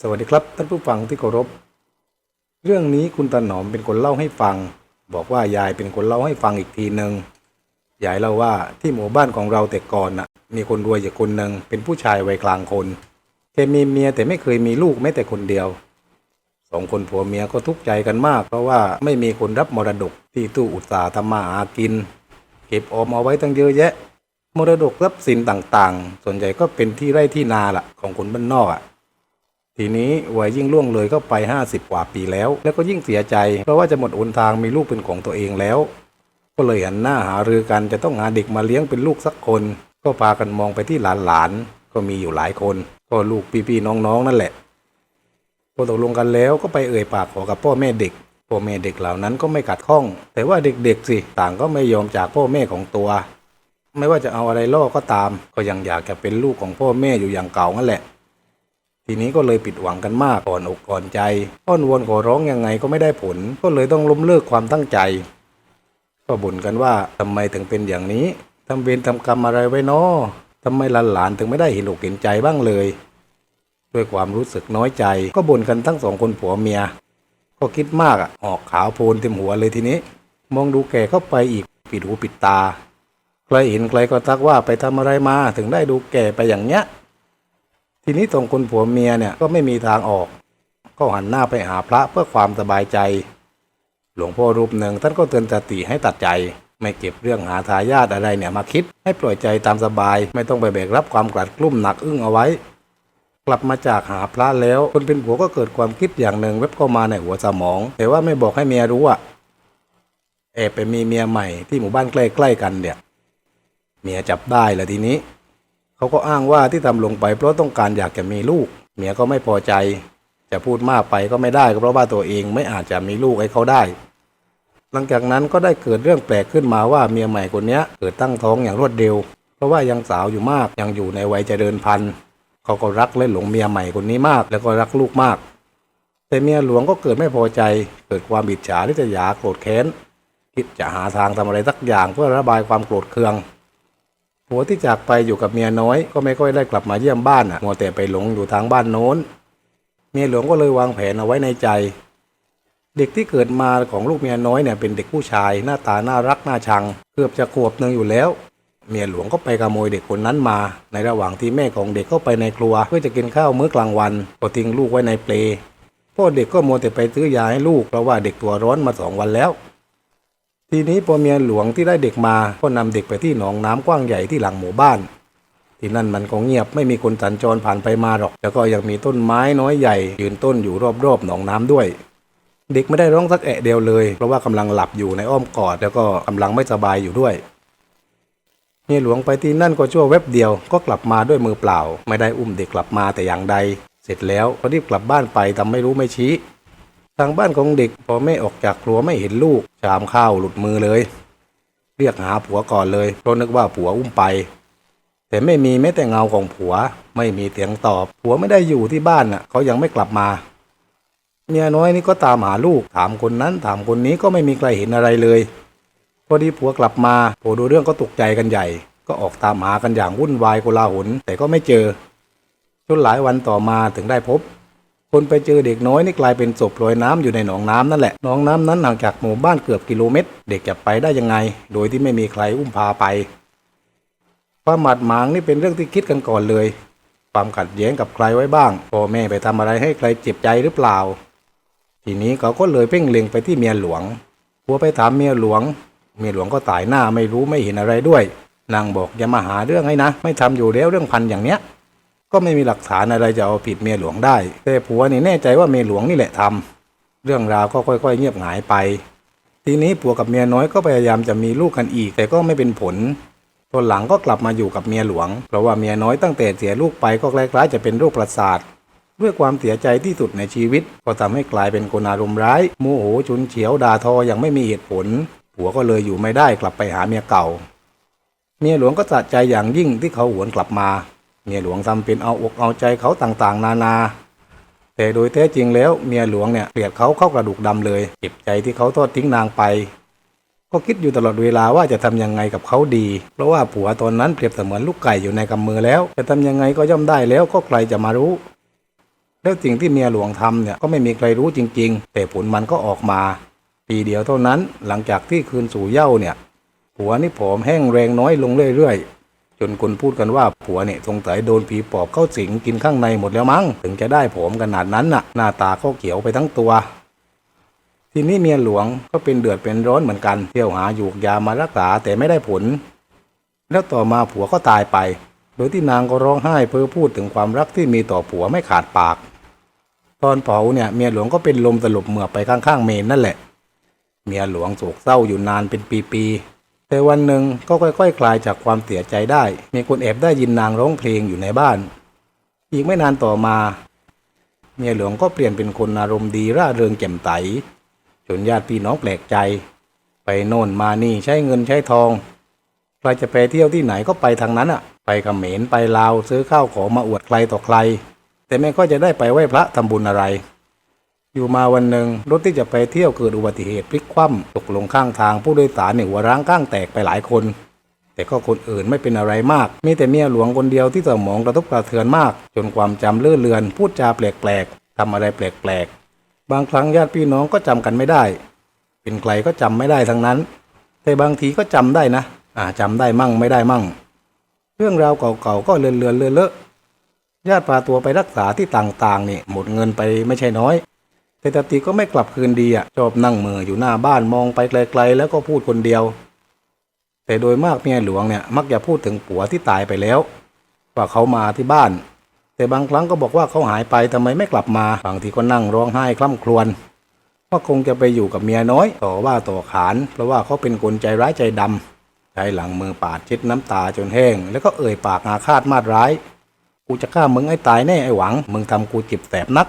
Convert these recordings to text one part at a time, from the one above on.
สวัสดีครับท่านผู้ฟังที่เคารพ เรื่องนี้คุณตาหนอมเป็นคนเล่าให้ฟัง บอกว่ายายเป็นคนเล่าให้ฟังอีกทีหนึ่งยายเล่าว่าที่หมู่บ้านของเราแต่ก่อนน่ะ มีคนรวยอยู่คนหนึ่งเป็นผู้ชายวัยกลางคนแกมีเมียแต่ไม่เคยมีลูกแม้แต่คนเดียวสองคนผัวเมียก็ทุกข์ใจกันมาก เพราะว่าไม่มีคนรับมรดกที่ตู้อุตสาห์ทำมาหากิน เก็บออมเอาไว้ตั้งเยอะแยะ มรดกทรัพย์สินต่างๆ ส่วนใหญ่ก็เป็นที่ไร่ที่นาล่ะของคนบ้านนอกอะ ทีนี้วัยยิ่งล่วงเลยเข้าไปห้าสิบกว่าปีแล้ว แล้วก็ยิ่งเสียใจ เพราะว่าจะหมดหนทางมีลูกเป็นของตัวเองแล้ว ก็เลยหันหน้าหารือกันจะต้องหาเด็กมาเลี้ยงเป็นลูกสักคน ก็พากันมองไปที่หลานๆก็มีอยู่หลายคน ก็ลูกพี่ๆน้องๆนั่นแหละพอตกลงกันแล้วก็ไปเอ่ยปากขอกับพ่อแม่เด็กพ่อแม่เด็กเหล่านั้นก็ไม่ขัดข้อง แต่ว่าเด็กๆสิต่างก็ไม่ยอมจากพ่อแม่ของตัว ไม่ว่าจะเอาอะไรล่อก็ตาม ก็ยังอยากจะเป็นลูกของพ่อแม่อยู่อย่างเก่านั่นแหละ ทีนี้ก็เลยผิดหวังกันมากก่อนอกก่อนใจอ้อนวอนขอร้องยังไงก็ไม่ได้ผล ก็เลยต้องล้มเลิกความตั้งใจ ก็บ่นกันว่าทำไมถึงเป็นอย่างนี้ทำเวรทำกรรมอะไรไว้นาะทำไมหลานๆถึงไม่ได้เห็นอกเห็นใจบ้างเลย ด้วยความรู้สึกน้อยใจ ก็บ่นกันทั้งสองคนผัวเมีย ก็คิดมากอะออกขาวโพลนเต็มหัวเลยทีนี้ มองดูแก่เข้าไปอีกปิดหูปิดตาใครเห็นใครก็ทักว่าไปทำอะไรมาถึงได้ดูแก่ไปอย่างเนี้ย ทีนี้ตรงคนผัวเมียเนี่ยก็ไม่มีทางออก ก็หันหน้าไปหาพระเพื่อความสบายใจ หลวงพ่อรูปหนึ่งท่านก็เตือนสติให้ตัดใจ ไม่เก็บเรื่องหาทายาทอะไรเนี่ยมาคิด ให้ปล่อยใจตามสบาย ไม่ต้องไปแบกรับความกลัดกลุ้มหนักอึ้งเอาไว้ กลับมาจากหาพระแล้ว คนเป็นผัวก็เกิดความคิดอย่างหนึ่งเว็บเข้ามาในหัวสมอง แต่ว่าไม่บอกให้เมียรู้อะแอบไปมีเมียใหม่ที่หมู่บ้านใกล้ๆกันเนี่ยเมียจับได้แล้วทีนี้ เขาก็อ้างว่าที่ทำลงไป เพราะต้องการอยากจะมีลูก เมียก็ไม่พอใจ จะพูดมากไปก็ไม่ได้ก็เพราะว่าตัวเองไม่อาจจะมีลูกให้เขาได้ หลังจากนั้นก็ได้เกิดเรื่องแปลกขึ้นมาว่าเมียใหม่คนนี้เกิดตั้งท้องอย่างรวดเร็ว เพราะว่ายังสาวอยู่มากยังอยู่ในวัยเจริญพันธุ์เขาก็รักและหลงเมียใหม่คนนี้มาก แล้วก็รักลูกมาก แต่เมียหลวงก็เกิดไม่พอใจ เกิดความบิดฉาที่จะหยาโกรธแค้นคิดจะหาทางทำอะไรสักอย่างเพื่อระบายความโกรธเคือง ผัวที่จากไปอยู่กับเมียน้อย ก็ไม่ค่อยได้กลับมาเยี่ยมบ้านอะมัวแต่ไปหลงอยู่ทางบ้านโน้น เมียหลวงก็เลยวางแผนเอาไว้ในใจ เด็กที่เกิดมาของลูกเมียน้อยเนี่ยเป็นเด็กผู้ชายหน้าตาน่ารักน่าชัง เกือบจะขวบหนึ่งอยู่แล้ว เมียหลวงก็ไปขโมยเด็กคนนั้นมา ในระหว่างที่แม่ของเด็กเข้าไปในครัว เพื่อจะกินข้าวมื้อกลางวันก็ทิ้งลูกไว้ในเปลพ่อเด็กก็มัวแต่ไปซื้อยาให้ลูกเพราะว่าเด็กตัวร้อนมาสองวันแล้ว ทีนี้พอเมียหลวงที่ได้เด็กมาก็นำเด็กไปที่หนองน้ำกว้างใหญ่ที่หลังหมู่บ้าน ที่นั่นมันก็เงียบไม่มีคนสัญจรผ่านไปมาหรอก แล้วก็ยังมีต้นไม้น้อยใหญ่ยืนต้นอยู่รอบๆหนองน้ำด้วย เด็กไม่ได้ร้องสักแอะเดียวเลย เพราะว่ากำลังหลับอยู่ในอ้อมกอดแล้วก็กำลังไม่สบายอยู่ด้วยเมียหลวงไปที่นั่นก็ชั่วแวบเดียวก็กลับมาด้วยมือเปล่า ไม่ได้อุ้มเด็กกลับมาแต่อย่างใด เสร็จแล้วก็รีบกลับบ้านไปทำไม่รู้ไม่ชี้ ทางบ้านของเด็กพอแม่ออกจากครัวไม่เห็นลูก ชามข้าวหลุดมือเลย เรียกหาผัวก่อนเลยเพราะนึกว่าผัวอุ้มไป แต่ไม่มีแม้แต่เงาของผัว ไม่มีเสียงตอบ ผัวไม่ได้อยู่ที่บ้านน่ะ เขายังไม่กลับมา เมียน้อยนี่ก็ตามหาลูก ถามคนนั้นถามคนนี้ก็ไม่มีใครเห็นอะไรเลย พอดีผัวกลับมาพอดูเรื่องก็ตกใจกันใหญ่ ก็ออกตามหากันอย่างวุ่นวายโกลาหลแต่ก็ไม่เจอจนหลายวันต่อมาถึงได้พบ คนไปเจอเด็กน้อยนี่กลายเป็นศพลอยน้ำอยู่ในหนองน้ำนั่นแหละหนองน้ำนั้นห่างจากหมู่บ้านเกือบกิโลเมตร เด็กจะไปได้ยังไง โดยที่ไม่มีใครอุ้มพาไป ความหมัดหมางนี่เป็นเรื่องที่คิดกันก่อนเลย ความขัดแย้งกับใครไว้บ้างพ่อแม่ไปทำอะไรให้ใครเจ็บใจหรือเปล่า ทีนี้เขาก็เลยเพ่งเล็งไปที่เมียหลวงผัวไปถามเมียหลวง เมียหลวงก็ตายหน้าไม่รู้ไม่เห็นอะไรด้วยนางบอกอย่ามาหาเรื่องให้นะ ไม่ทำอยู่แล้วเรื่องพันอย่างเนี้ย ก็ไม่มีหลักฐานอะไรจะเอาผิดเมียหลวงได้ แต่ผัวนี่แน่ใจว่าเมียหลวงนี่แหละทำเรื่องราวก็ค่อยๆ เงียบหายไป ทีนี้ผัวกับเมียน้อยก็พยายามจะมีลูกกันอีก แต่ก็ไม่เป็นผลตอนหลังก็กลับมาอยู่กับเมียหลวง เพราะว่าเมียน้อยตั้งแต่เสียลูกไปก็คล้ายๆจะเป็นโรคประสาทด้วยความเสียใจที่สุดในชีวิต ก็ทำให้กลายเป็นคนอารมณ์ร้ายโมโหฉุนเฉียวด่าทออย่างไม่มีเหตุผล ผัวก็เลยอยู่ไม่ได้กลับไปหาเมียเก่า เมียหลวงก็สะใจอย่างยิ่งที่เขาหวนกลับมา เมียหลวงทำเป็นเอาอกเอาใจเขาต่างๆ นานา แต่โดยแท้จริงแล้วเมียหลวงเนี่ยเกลียดเขาเข้ากระดูกดำเลยเจ็บใจที่เขาทอดทิ้งนางไป ก็คิดอยู่ตลอดเวลาว่าจะทำยังไงกับเขาดี เพราะว่าผัวตอนนั้นเปรียบเสมือนลูกไก่อยู่ในกำมือแล้ว จะทำยังไงก็ย่อมได้แล้วก็ใครจะมารู้แล้วสิ่งที่เมียหลวงทำเนี่ยก็ไม่มีใครรู้จริง ๆ แต่ผลมันก็ออกมา ปีเดียวเท่านั้นหลังจากที่คืนสู่เย้าเนี่ยผัวนี่ผอมแห้งแรงน้อยลงเรื่อยๆ จนคนพูดกันว่าผัวเนี่ยสงสัยโดนผีปอบเข้าสิงกินข้างในหมดแล้วมั้งถึงจะได้ผมขนาดนั้นน่ะ หน้าตาก็เขียวไปทั้งตัว ทีนี้เมียหลวงก็เป็นเดือดเป็นร้อนเหมือนกันเที่ยวหาหยูกยามารักษาแต่ไม่ได้ผล แล้วต่อมาผัวก็ตายไป โดยที่นางก็ร้องไห้เพ้อพูดถึงความรักที่มีต่อผัวไม่ขาดปาก ตอนเผาเนี่ยเมียหลวงก็เป็นลมสลบเหมือไปข้างๆเมนนั่นแหละ เมียหลวงโศกเศร้าอยู่นานเป็นปีๆ แต่วันหนึ่งก็ค่อยๆคคลายจากความเสียใจได้ มีคนแอบได้ยินนางร้องเพลงอยู่ในบ้าน อีกไม่นานต่อมา เมียหลวงก็เปลี่ยนเป็นคนอารมณ์ดีร่าเริงแจ่มใสจนญาติพี่น้องแปลกใจ ไปโน่นมานี่ใช้เงินใช้ทองใครจะไปเที่ยวที่ไหนก็ไปทางนั้นอะ ไปเขมรไปลาวซื้อข้าวของมาอวดใครต่อใคร แต่ไม่ค่อยจะได้ไปไหว้พระทำบุญอะไร อยู่มาวันหนึ่งรถที่จะไปเที่ยวเกิดอุบัติเหตุพลิกคว่ำตกลงข้างทางผู้โดยสารเนี่ยหัวร้างข้างแตกไปหลายคน แต่ก็คนอื่นไม่เป็นอะไรมาก มีแต่เมียหลวงคนเดียวที่สมองกระทบกระเทือนมาก จนความจำเลื่อนเลือน พูดจาแปลกๆทำอะไรแปลกๆ บางครั้งญาติพี่น้องก็จำกันไม่ได้ เป็นใครก็จำไม่ได้ทั้งนั้น แต่บางทีก็จำได้นะอ่าจำได้มั่งไม่ได้มั่ง เรื่องราวเก่าๆก็เลือนเลือนเลอะญาติพาตัวไปรักษาที่ต่างๆนี่หมดเงินไปไม่ใช่น้อย แต่ตตีก็ไม่กลับคืนดีอะชอบนั่งเมืออยู่หน้าบ้านมองไปไกลๆแล้วก็พูดคนเดียว แต่โดยมากเมียหลวงเนี่ยมักจะพูดถึงผัวที่ตายไปแล้ว ว่าเขามาที่บ้าน แต่บางครั้งก็บอกว่าเขาหายไปทำไมไม่กลับมาบางทีก็นั่งร้องไห้คล่ำครวญว่าคงจะไปอยู่กับเมียน้อย ต่อว่าต่อขาน เพราะว่าเขาเป็นคนใจร้ายใจดำใช้หลังมือปาดเช็ดน้ำตาจนแห้ง แล้วก็เอ่ยปากอาฆาตมาดร้าย กูจะฆ่ามึงให้ตายแน่ไอ้หวัง มึงทำกูเจ็บแสบนัก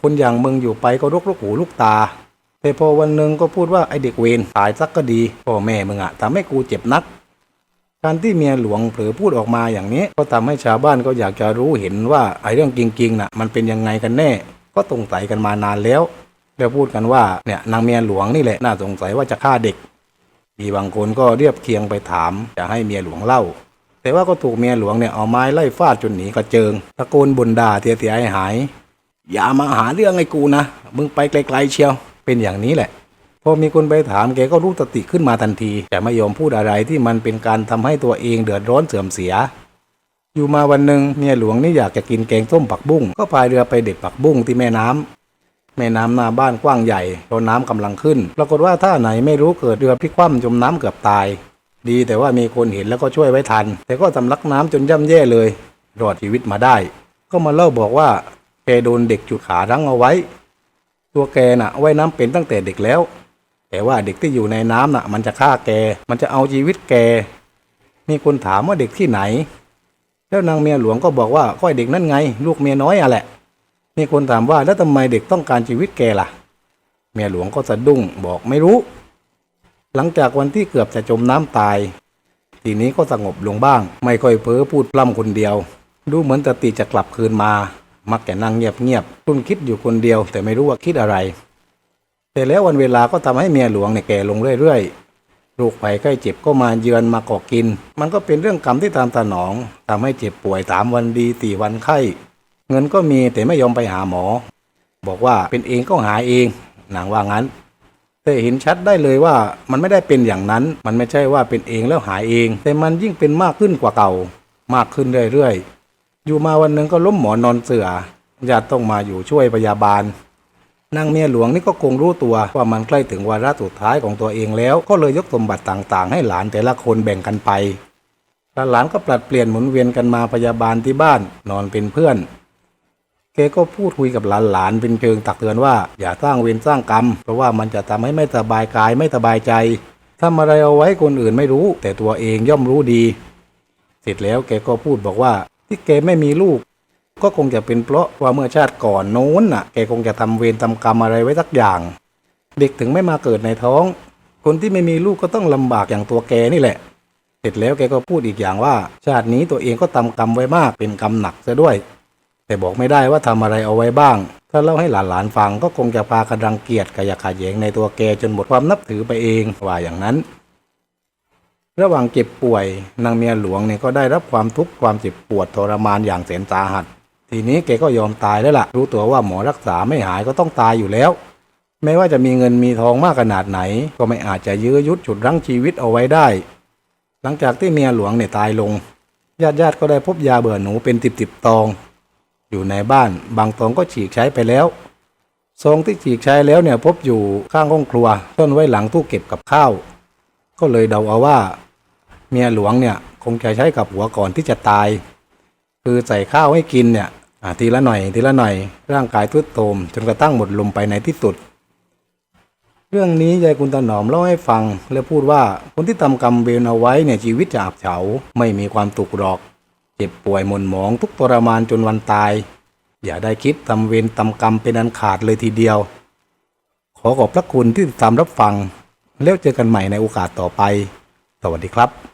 คนอย่างมึงอยู่ไปก็รกลูกหูลูกตาแต่พอวันหนึ่งก็พูดว่าไอเด็กเวรตายสักก็ดีพ่อแม่มึงอะทำให้กูเจ็บนัก การที่เมียหลวงเผลอพูดออกมาอย่างนี้ ก็ทำให้ชาวบ้านก็อยากจะรู้เห็นว่าไอเรื่องจริงๆน่ะมันเป็นยังไงกันแน่ ก็สงสัยกันมานานแล้วแล้วพูดกันว่าเนี่ยนางเมียหลวงนี่แหละน่าสงสัยว่าจะฆ่าเด็กมีบางคนก็เรียบเคียงไปถามจะให้เมียหลวงเล่า แต่ว่าก็ถูกเมียหลวงเนี่ยเอาไม้ไล่ฟาดจนหนีกระเจิงตะโกนบ่นด่าเตียๆหาย อย่ามาหาเรื่องไอ้กูนะ มึงไปไกลๆเชียว เป็นอย่างนี้แหละ พอมีคนไปถามแกก็รู้สติขึ้นมาทันที แต่ไม่ยอมพูดอะไรที่มันเป็นการทำให้ตัวเองเดือดร้อนเสื่อมเสีย อยู่มาวันหนึ่งเมียหลวงนี่อยากจะกินแกงส้มผักบุ้ง ก็พายเรือไปเด็ดผักบุ้งที่แม่น้ำแม่น้ำหน้าบ้านกว้างใหญ่เพราะน้ำกำลังขึ้น ปรากฏว่าท่าไหนไม่รู้เกิดเรือพลิกคว่ำจมน้ำเกือบตาย ดีแต่ว่ามีคนเห็นแล้วก็ช่วยไว้ทัน แต่ก็สำลักน้ำจนย่ำแย่เลย รอดชีวิตมาได้ ก็มาเล่าบอกว่า โดนเด็กจุดขารั้งเอาไว้ ตัวแกน่ะว่ายน้ำเป็นตั้งแต่เด็กแล้ว แต่ว่าเด็กที่อยู่ในน้ำน่ะ มันจะฆ่าแก มันจะเอาชีวิตแก มีคนถามว่าเด็กที่ไหน แล้วนางเมียหลวงก็บอกว่าก็ไอ้เด็กนั่นไง ลูกเมียน้อยอะแหละ มีคนถามว่าแล้วทำไมเด็กต้องการชีวิตแกล่ะ เมียหลวงก็สะดุ้งบอกไม่รู้ หลังจากวันที่เกือบจะจมน้ำตาย ทีนี้ก็สงบลงบ้าง ไม่ค่อยเพ้อพูดปล้ำคนเดียว ดูเหมือนสติจะกลับคืนมา มักแต่นั่งเงียบๆคุณคิดอยู่คนเดียว แต่ไม่รู้ว่าคิดอะไร แต่แล้ววันเวลาก็ทำให้เมียหลวงเนี่ยแก่ลงเรื่อยๆโรคภัยไข้เจ็บก็มาเยือนมาก่อกิน มันก็เป็นเรื่องกรรมที่ตามสนองทำให้เจ็บป่วยสามวันดีสี่วันไข้ เงินก็มีแต่ไม่ยอมไปหาหมอ บอกว่าเป็นเองก็หายเองนางว่างั้นแต่เห็นชัดได้เลยว่ามันไม่ได้เป็นอย่างนั้น มันไม่ใช่ว่าเป็นเองแล้วหายเอง แต่มันยิ่งเป็นมากขึ้นกว่าเก่า มากขึ้นเรื่อยๆ อยู่มาวันหนึ่งก็ล้มหมอนนอนเสือญาติต้องมาอยู่ช่วยพยาบาลนางเมียหลวงนี่ก็คงรู้ตัวว่ามันใกล้ถึงวาระสุดท้ายของตัวเองแล้วก็เลยยกสมบัติต่างๆ ให้หลานแต่ละคนแบ่งกันไปหลานก็ปลัดเปลี่ยนหมุนเวียนกันมาพยาบาลที่บ้านนอนเป็นเพื่อนแกก็พูดคุยกับหลานๆเป็นเชิงตักเตือนว่าอย่าสร้างเวรสร้างกรรม เพราะว่ามันจะทำให้ไม่สบายกายไม่สบายใจทำอะไรเอาไว้คนอื่นไม่รู้ แต่ตัวเองย่อมรู้ดี เสร็จแล้วแกก็พูดบอกว่า ที่แกไม่มีลูก ก็คงจะเป็นเพราะว่าเมื่อชาติก่อนโน้นน่ะแกคงจะทำเวรทำกรรมอะไรไว้สักอย่าง เด็กถึงไม่มาเกิดในท้อง คนที่ไม่มีลูกก็ต้องลำบากอย่างตัวแกนี่แหละ เสร็จแล้วแกก็พูดอีกอย่างว่า ชาตินี้ตัวเองก็ทำกรรมไว้มากเป็นกรรมหนักซะด้วย แต่บอกไม่ได้ว่าทำอะไรเอาไว้บ้าง ถ้าเล่าให้หลานๆฟังก็คงจะพากันรังเกียจกระยาขาแยงในตัวแกจนหมดความนับถือไปเองว่าอย่างนั้น ระหว่างเจ็บป่วยนางเมียหลวงเนี่ยก็ได้รับความทุกข์ความเจ็บปวดทรมานอย่างแสนสาหัส ทีนี้แกก็ยอมตายแล้วล่ะ รู้ตัวว่าหมอรักษาไม่หายก็ต้องตายอยู่แล้วไม่ว่าจะมีเงินมีทองมากขนาดไหน ก็ไม่อาจจะยื้อยุดฉุดรั้งชีวิตเอาไว้ได้ หลังจากที่เมียหลวงเนี่ยตายลงญาติญาติๆก็ได้พบยาเบื่อหนูเป็นติบติบตอง อยู่ในบ้านบางตองก็ฉีกใช้ไปแล้วซองที่ฉีกใช้แล้วเนี่ยพบอยู่ข้างห้องครัวต้นไว้หลังตู้เก็บกับข้าว ก็เลยเดาเอาว่า เมียหลวงเนี่ยคงจะใช้กับหัวก่อนที่จะตาย คือใส่ข้าวให้กินเนี่ยทีละหน่อยทีละหน่อย ร่างกายทุดโทมจนกระทั่งหมดลมไปในที่สุด เรื่องนี้ยายคุณตาหนอมเล่าให้ฟัง และพูดว่าคนที่ทำกรรมเวรเอาไว้เนี่ยชีวิตจะอับเฉาไม่มีความตุกหรอก เจ็บป่วยหม่นหมองทุกทรมานจนวันตาย อย่าได้คิดทำเวรทำกรรมเป็นอันขาดเลยทีเดียว ขอขอบพระคุณที่ตามรับฟัง แล้วเจอกันใหม่ในโอกาสต่อไป สวัสดีครับ